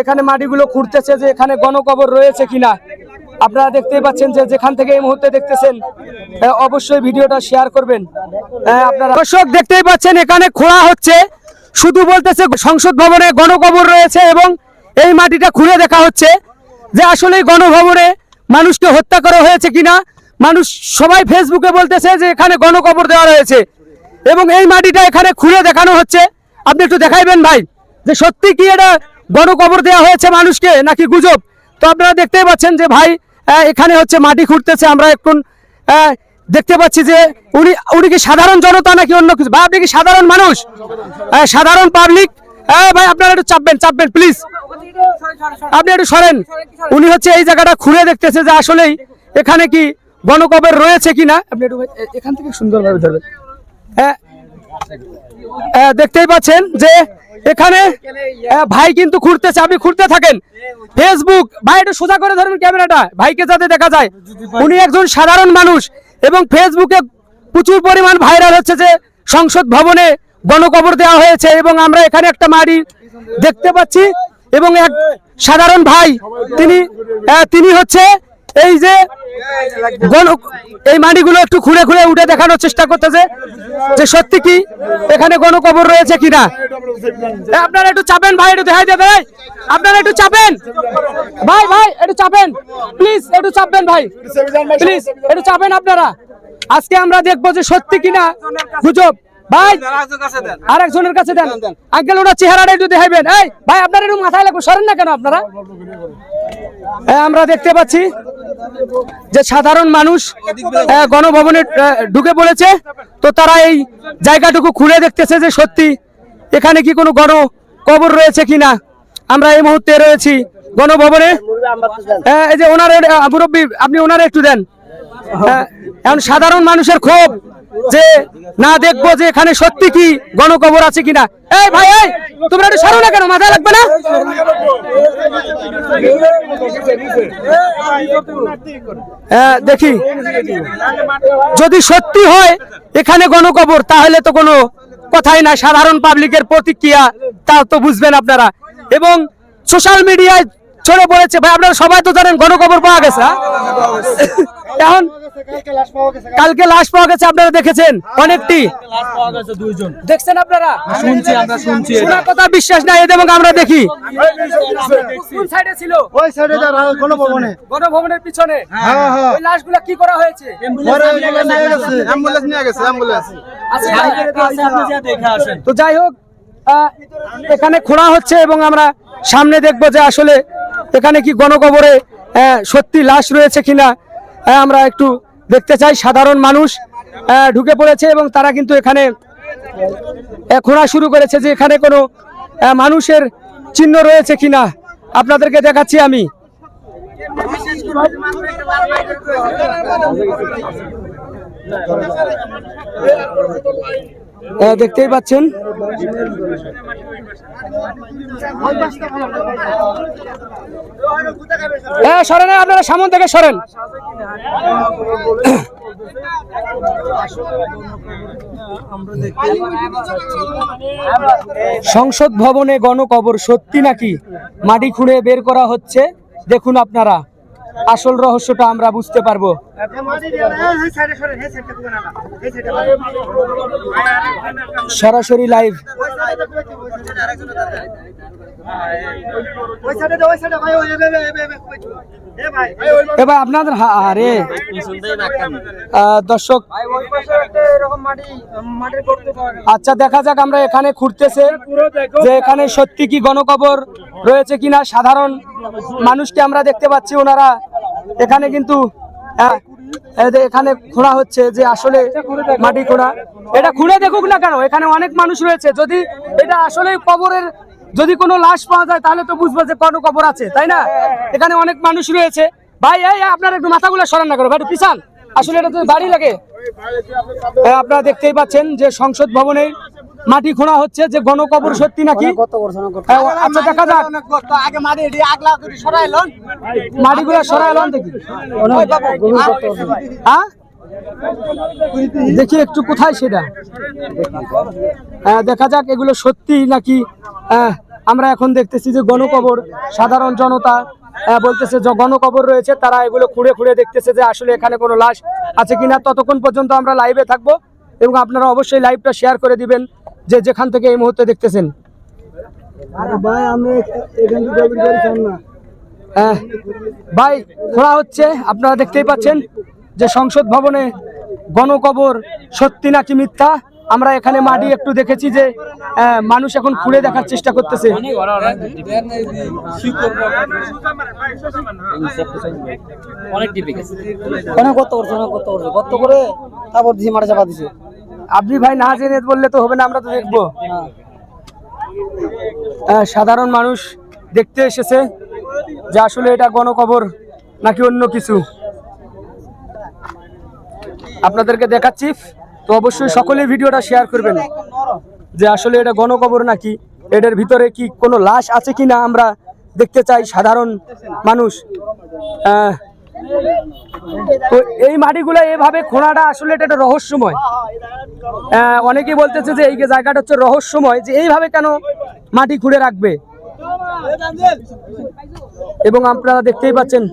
এখানে মাটিগুলো খুঁড়তেছে যে এখানে গণকবর রয়েছে কিনা। আপনারা দেখতেই পাচ্ছেন যে যেখান থেকে এই মুহূর্তে দেখতেছেন অবশ্যই ভিডিওটা শেয়ার করবেন। আপনারা দর্শক দেখতেই পাচ্ছেন, এখানে খোঁড়া হচ্ছে। শুধু বলতেছে সংসদ ভবনে গণকবর রয়েছে এবং এই মাটিটা খুঁড়ে দেখা হচ্ছে যে আসলে গণভবনে মানুষকে হত্যা করা হয়েছে কিনা। মানুষ সবাই ফেসবুকে বলতেছে যে এখানে গণকবর দেওয়া রয়েছে এবং এই মাটিটা এখানে খুঁড়ে দেখানো হচ্ছে। আপনি একটু দেখাইবেন ভাই, যে সত্যি কি এটা গণকবর দেওয়া হয়েছে মানুষকে নাকি গুজব? তো আপনারা দেখতেই পাচ্ছেন যে ভাই এখানে হচ্ছে মাটি খুঁড়তেছে আমরা এখন দেখতে পাচ্ছি যে উনি উনি কি সাধারণ জনতা নাকি অন্য কিছু? ভাই আপনি কি সাধারণ মানুষ? সাধারণ পাবলিক? হ্যাঁ ভাই আপনারা একটু চাপবেন চাপবেন প্লিজ আপনি একটু সরেন। উনি হচ্ছে এই জায়গাটা খুঁড়ে দেখতেছে যে আসলেই এখানে কি গণকবর রয়েছে কিনা। আপনি একটু এখান থেকে সুন্দরভাবে ধরবেন। হ্যাঁ দেখতেই পাচ্ছেন যে এখানে ভাই কিন্তু খুঁড়তেছে, আপনি খুঁড়তে থাকেন। ফেসবুক ভাই, একটু সোজা করে ধরুন ক্যামেরাটা। ভাইকে যাতে দেখা যায়, উনি একজন সাধারণ মানুষ এবং ফেসবুকে প্রচুর পরিমাণ ভাইরাল হচ্ছে যে সংসদ ভবনে গণকবর দেওয়া হয়েছে এবং আমরা এখানে একটা মাড়ি দেখতে পাচ্ছি এবং এক সাধারণ ভাই, তিনি তিনি হচ্ছে এই যে এই মাটিগুলো একটু খুঁড়ে খুঁড়ে উঠে দেখানোর চেষ্টা করতেছে যে সত্যি কি এখানে গণকবর রয়েছে কিনা। আপনারা একটু চাপেন ভাই, একটু দেখাই দেবে আপনারা একটু চাপেন। ভাই ভাই, একটু চাপেন। প্লিজ একটু চাপবেন ভাই। প্লিজ একটু চাপেন আপনারা। আজকে আমরা দেখব যে সত্যি কিনা গুজব। ভাই আরেকজনের কাছে দেন। আঙ্কেল ওনার চেহারাটা একটু দেখাইবেন। এই ভাই আপনারা একটু মাথায় লাগবে সরেন না কেন আপনারা? আমরা দেখতে পাচ্ছি যে সাধারণ মানুষ গণভবনে ঢুকে পড়েছে। তো তারা এই জায়গাটুকু খুলে দেখতেছে যে সত্যি এখানে কি কোনো গণ কবর রয়েছে কিনা। আমরা এই মুহূর্তে রয়েছি গণভবনে। আহ, এই যে ওনার মুরব্বী আপনি ওনারে একটু দেন। আহ, এখন সাধারণ মানুষের ক্ষোভ। যে না দেখব যে এখানে সত্যি কি গণকবর আছে কিনা। এই ভাই এই তোমরা একটু সারো না কেন? মাথা লাগবে না? হ্যাঁ, দেখি। যদি সত্যি হয় এখানে গণকবর তাহলে তো কোনো কথাই না সাধারণ পাবলিকের প্রতিক্রিয়া তা তো বুঝবেন আপনারা। এবং সোশ্যাল মিডিয়ায় ছড়ে পড়েছে। ভাই আপনারা সবাই তো জানেন গণকবর পাওয়া গেছে হ্যাঁ? এখন কালকে লাশ পাওয়া গেছে আপনারা দেখেছেন অনেকটি। দেখছেন আপনারা? শুনছি আমরা শুনছি। কথা বিশ্বাস নাই এবং আমরা দেখি। কোন সাইডে ছিল? ওই সাইডে গণভবনে। গণভবনের পিছনে। হ্যাঁ হ্যাঁ। ওই লাশগুলো কি করা হয়েছে? পরে এগুলো নিয়ে গেছে অ্যাম্বুলেন্স নিয়ে গেছে অ্যাম্বুলেন্স। আচ্ছা, তো যাই হোক আহ, এখানে খোঁড়া হচ্ছে এবং আমরা সামনে দেখব যে আসলে এখানে কি গণকবরে সত্যি লাশ রয়েছে কিনা আমরা একটু দেখতে চাই। সাধারণ মানুষ ঢুকে পড়েছে এবং তারা কিন্তু এখানে খোঁড়া শুরু করেছে যে এখানে কোনো মানুষের চিহ্ন রয়েছে কিনা। আপনাদেরকে দেখাচ্ছি আমি। দেখতেই পাচ্ছেন। হ্যাঁ সরেন আপনারা সামন থেকে সরেন। সংসদ ভবনে গণকবর সত্যি নাকি? মাটি খুঁড়ে বের করা হচ্ছে। দেখুন আপনারা। আসল রহস্যটা আমরা বুঝতে পারব সরাসরি লাইভ আপনাদের আরে। দর্শক আচ্ছা দেখা যাক আমরা এখানে খুঁড়তেছে যে এখানে সত্যি কি গণকবর রয়েছে কিনা। সাধারণ মানুষকে আমরা দেখতে পাচ্ছি ওনারা এখানে কিন্তু আহ, যে এখানে খোঁড়া হচ্ছে যে আসলে মাটি খোঁড়া। এটা খুঁড়ে দেখুক না কেন এখানে অনেক মানুষ রয়েছে। যদি এটা আসলে কবরের যদি কোনো লাশ পাওয়া যায় তাহলে তো বুঝব যে কোনো কবর আছে তাই না? এখানে অনেক মানুষ রয়েছে। ভাই এই আপনার একটু মাথাগুলো সরান না করো ভাই পিছান। আসলে এটা তো বাড়ি লাগে। আপনারা দেখতেই পাচ্ছেন যে সংসদ ভবনে মাটি খোঁড়া হচ্ছে যে গণকবর সত্যি নাকি? আচ্ছা দেখা যাক। সরাইলন। মাটিগুলো দেখি। হ্যাঁ? দেখি একটু কোথায় সেটা? হ্যাঁ, দেখা যাক এগুলো সত্যি নাকি আহ, আমরা এখন দেখতেছি যে গণকবর সাধারণ জনতা আহ, বলতেছে যে গণকবর রয়েছে তারা এগুলো খুঁড়ে খুঁড়ে দেখতেছে যে আসলে এখানে কোনো লাশ আছে কিনা। ততক্ষণ পর্যন্ত আমরা লাইভে থাকব এবং আপনারা অবশ্যই লাইভটা শেয়ার করে দিবেন যে যেখান থেকে এই মুহূর্তে দেখতেছেন। ভাই খোঁড়া হচ্ছে আপনারা দেখতেই পাচ্ছেন। যে সংসদ ভবনে গণকবর সত্যি নাকি মিথ্যা? আমরা এখানে মাটি একটু দেখেছি যে আহ, মানুষ এখন খুঁড়ে দেখার চেষ্টা করতেছে। আপনি ভাই না জেনে বললে তো হবে না আমরা তো দেখব। আহ, সাধারণ মানুষ দেখতে এসেছে যে আসলে এটা গণকবর নাকি অন্য কিছু। আপনাদেরকে দেখাচ্ছি। তো অবশ্যই সকলে ভিডিওটা শেয়ার করবেন। যে আসলে এটা গণকবর নাকি? এটার ভিতরে কি কোনো লাশ আছে কিনা আমরা দেখতে চাই, সাধারণ মানুষ? তো এই মাটিগুলো এভাবে খোঁড়াটা আসলে এটা একটা রহস্যময়। অনেকেই বলতেছে যে এই যে জায়গাটা হচ্ছে রহস্যময়, যে এইভাবে কেন মাটি খুঁড়ে রাখবে? এবং আপনারা দেখতেই পাচ্ছেন।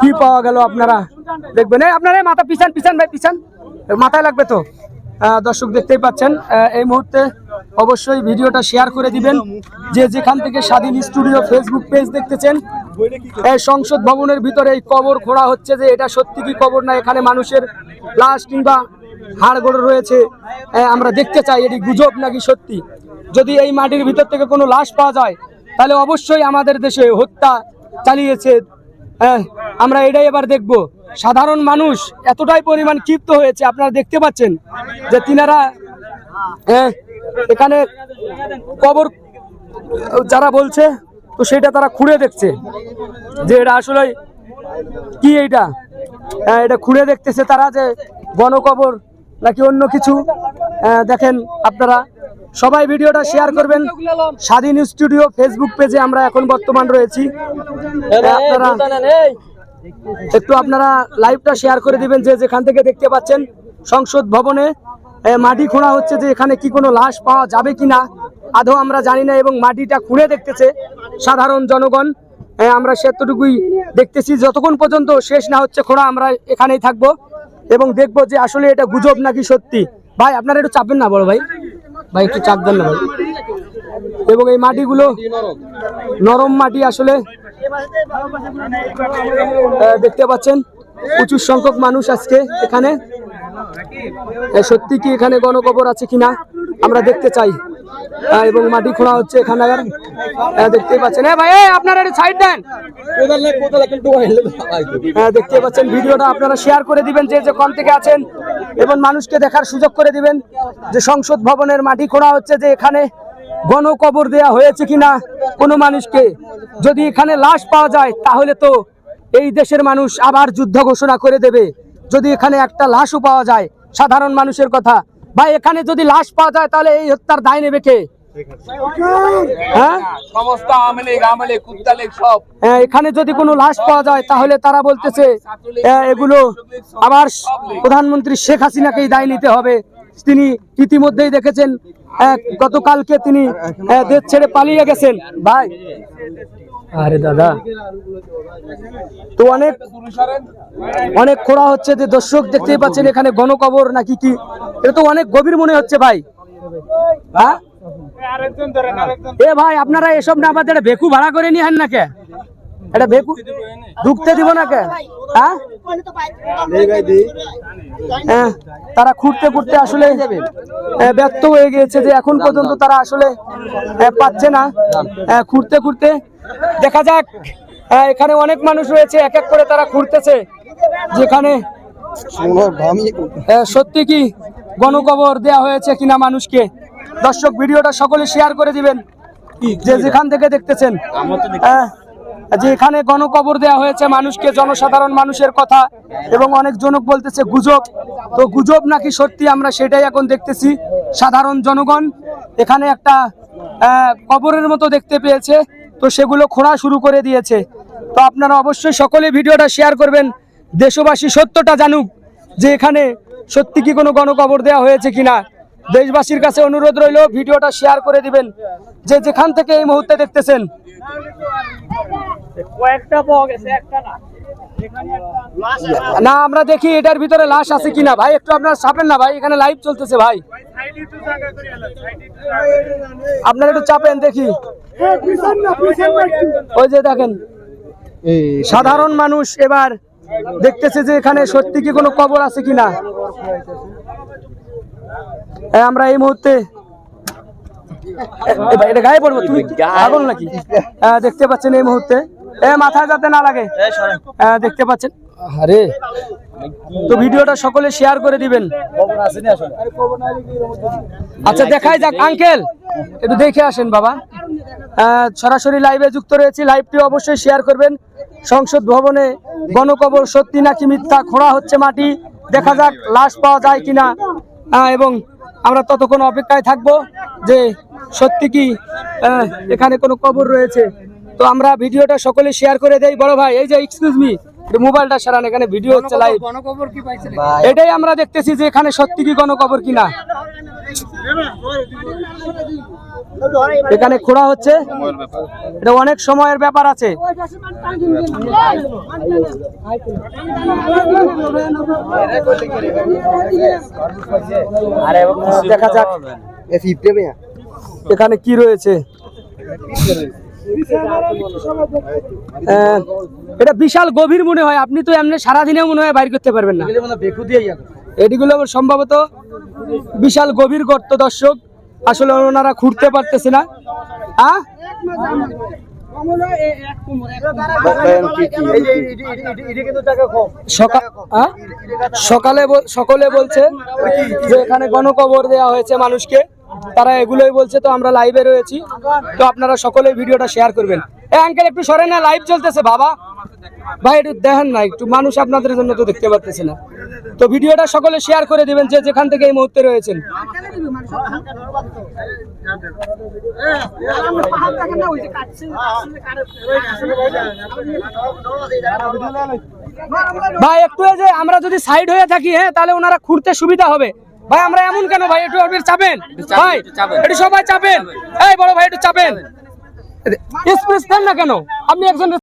কি পাওয়া গেল আপনারা? দেখবেন। এই আপনারা মাথা পিছান পিছান ভাই, পিছান। মাথায় লাগবে তো? দর্শক দেখতেই পাচ্ছেন। এই মুহূর্তে অবশ্যই ভিডিওটা শেয়ার করে দিবেন। যে যেখান থেকে স্বাধীন স্টুডিও ফেসবুক পেজ দেখতেছেন, এই সংসদ ভবনের ভিতরে এই কবর খোঁড়া হচ্ছে যে এটা সত্যি কি কবর না? এখানে মানুষের লাশ কিংবা হাড়গোড় রয়েছে। আমরা দেখতে চাই এটি গুজব নাকি সত্যি? যদি এই মাটির ভিতর থেকে কোনো লাশ পাওয়া যায় তাহলে অবশ্যই আমাদের দেশে হত্যা চালিয়েছে। হ্যাঁ আমরা এটাই এবার দেখব। সাধারণ মানুষ এতটাই পরিমাণ ক্ষিপ্ত হয়েছে আপনারা দেখতে পাচ্ছেন যে তিনারা হ্যাঁ, এখানে কবর যারা বলছে তো সেটা তারা খুঁড়ে দেখছে। যে এটা আসলে কি এইটা? হ্যাঁ, এটা খুঁড়ে দেখতেছে তারা যে গণকবর নাকি অন্য কিছু। দেখেন আপনারা। সবাই ভিডিওটা শেয়ার করবেন। স্বাধীন স্টুডিও ফেসবুক পেজে আমরা এখন বর্তমান রয়েছি। আপনারা একটু আপনারা লাইভটা শেয়ার করে দিবেন যে যেখান থেকে দেখতে পাচ্ছেন সংসদ ভবনে। মাটি খোঁড়া হচ্ছে যে এখানে কি কোনো লাশ পাওয়া যাবে কিনা আদৌ আমরা জানি না এবং মাটিটা খুঁড়ে দেখতেছে সাধারণ জনগণ। আমরা সেতটুকুই দেখতেছি। যতক্ষণ পর্যন্ত শেষ না হচ্ছে খোঁড়া আমরা এখানেই থাকব এবং দেখব যে আসলে এটা গুজব নাকি সত্যি। ভাই আপনারা একটু চাপবেন না বড় ভাই। ভাই একটু চাপ দেন না ভাই। এবং এই মাটিগুলো নরম মাটি আসলে দেখতে পাচ্ছেন প্রচুর সংখ্যক মানুষ আজকে এখানে। সত্যি কি এখানে গণকবর আছে কিনা আমরা দেখতে চাই। এবং মাটি খোঁড়া হচ্ছে এখানে আহ, দেখতেই পাচ্ছেন। এ ভাই আপনারা সাইড দেন। হ্যাঁ দেখতে পাচ্ছেন ভিডিওটা আপনারা শেয়ার করে দিবেন যে যে কোন থেকে আছেন। এবং মানুষকে দেখার সুযোগ করে দিবেন যে সংসদ ভবনের মাটি খোঁড়া হচ্ছে যে এখানে গণকবর দেয়া হয়েছে কিনা কোনো মানুষকে। যদি এখানে লাশ পাওয়া যায়, তাহলে তো এই দেশের মানুষ আবার যুদ্ধ ঘোষণা করে দেবে। যদি এখানে একটা লাশও পাওয়া যায়, সাধারণ মানুষের কথা। বা এখানে যদি লাশ পাওয়া যায়, তাহলে এই হত্যার দায় নেবে কে? হ্যাঁ? আহ, এখানে যদি কোনো লাশ পাওয়া যায় তাহলে তারা বলতেছে এগুলো আবার প্রধানমন্ত্রী শেখ হাসিনাকেই দায় নিতে হবে। তিনি ইতিমধ্যেই দেখেছেন গতকালকে তিনি দেশ ছেড়ে পালিয়ে গেছেন। ভাই। আরে দাদা। তো অনেক অনেক খোঁড়া হচ্ছে যে দর্শক দেখতেই পাচ্ছেন এখানে গণকবর নাকি কি? এটা তো অনেক গভীর মনে হচ্ছে ভাই। হ্যাঁ? এ ভাই আপনারা এসব না আমাদের ভেকু ভাড়া করে নিয়ে না কে? এটা ভেকু ঢুকতে দিব না কে? হ্যাঁ? হ্যাঁ, তারা খুঁড়তে খুঁড়তে আসলে ব্যর্থ হয়ে গিয়েছে যে এখন পর্যন্ত তারা আসলে পাচ্ছে না। খুঁড়তে খুঁড়তে। দেখা যাক এখানে অনেক মানুষ রয়েছে এক এক করে তারা খুঁড়তেছে। যেখানে সত্যি কি গণকবর দেয়া হয়েছে কিনা মানুষকে? দর্শক ভিডিওটা সকলে শেয়ার করে দিবেন। যে যেখান থেকে দেখতেছেন। আহ, যে এখানে গণকবর দেওয়া হয়েছে মানুষকে জনসাধারণ মানুষের কথা এবং অনেক জনক বলতেছে গুজব। তো গুজব নাকি সত্যি আমরা সেটাই এখন দেখতেছি। সাধারণ জনগণ এখানে একটা কবরের মতো দেখতে পেয়েছে। তো সেগুলো খোঁড়া শুরু করে দিয়েছে। তো আপনারা অবশ্যই সকলে ভিডিওটা শেয়ার করবেন। দেশবাসী সত্যটা জানুক যে এখানে সত্যি কি কোনো গণকবর দেওয়া হয়েছে কিনা। দেশবাসীর কাছে অনুরোধ রইল ভিডিওটা শেয়ার করে দিবেন। যে যেখান থেকে এই মুহূর্তে দেখতেছেন। না। আমরা দেখি এটার ভিতরে লাশ আছে কিনা। ভাই একটু আপনারা চাপেন না ভাই এখানে লাইভ চলতেছে ভাই। আপনারা একটু চাপেন দেখি। ওই যে দেখেন সাধারণ মানুষ এবার দেখতেছে যে এখানে সত্যি কি কোনো কবর আছে কিনা। আমরা এই মুহূর্তে এটা গায়ে পড়ব তুমি পাগল নাকি? হ্যাঁ, দেখতে পাচ্ছেন এই মুহূর্তে। এ মাথায় যাতে না লাগে। হ্যাঁ, দেখতে পাচ্ছেন। আরে। তো ভিডিওটা সকলে শেয়ার করে দিবেন। আচ্ছা দেখাই যাক আঙ্কেল একটু দেখে আসেন বাবা। সরাসরি লাইভে যুক্ত রয়েছি। লাইভটি অবশ্যই শেয়ার করবেন। সংসদ ভবনে গণকবর সত্যি নাকি মিথ্যা খোঁড়া হচ্ছে মাটি। দেখা যাক লাশ পাওয়া যায় কিনা। এবং আমরা ততক্ষণ অপেক্ষায় থাকব যে সত্যি কি এখানে কোনো কবর রয়েছে। তো আমরা ভিডিওটা সকলে শেয়ার করে দেই। বড় ভাই এই যে এক্সকিউজ মি মোবাইলটা সারান এখানে ভিডিও চালাই লাইভ এটাই আমরা দেখতেছি যে এখানে সত্যি কি গণকবর কিনা। এখানে খোঁড়া হচ্ছে। এটা অনেক সময়ের ব্যাপার আছে। দেখা যাক। এখানে কি রয়েছে? এটা বিশাল গভীর মনে হয়। আপনি তো এমনি সারাদিনে মনে হয় বাইর করতে পারবেন না। এটিগুলো সম্ভবত বিশাল গভীর গর্ত দর্শক। আসলে ওনারা খুঁড়তে পারতেছে না। আহ? সকালে সকলে বলছে যে এখানে গণকবর দেওয়া হয়েছে মানুষকে। তারা এগুলোই বলছে, তো আমরা লাইভে রয়েছি। তো আপনারা সকলে ভিডিওটা শেয়ার করবেন। এ আঙ্কেল একটু সরে না লাইভ চলতেছে, বাবা। ভাই একটু দেখেন না একটু মানুষ আপনাদের জন্য তো দেখতে না। তো ভিডিওটা সকলে শেয়ার করে দিবেন যে যেখান থেকে এই মুহূর্তে রয়েছেন। ভাই একটু যে আমরা যদি সাইড হয়ে থাকি হ্যাঁ তাহলে ওনারা খুঁড়তে সুবিধা হবে। ভাই আমরা এমন কেন ভাই একটু আপনি চাপেন? ভাই একটু সবাই চাপেন। এই বড় ভাই একটু চাপেন। স্পেস দেন না কেন? আপনি একজন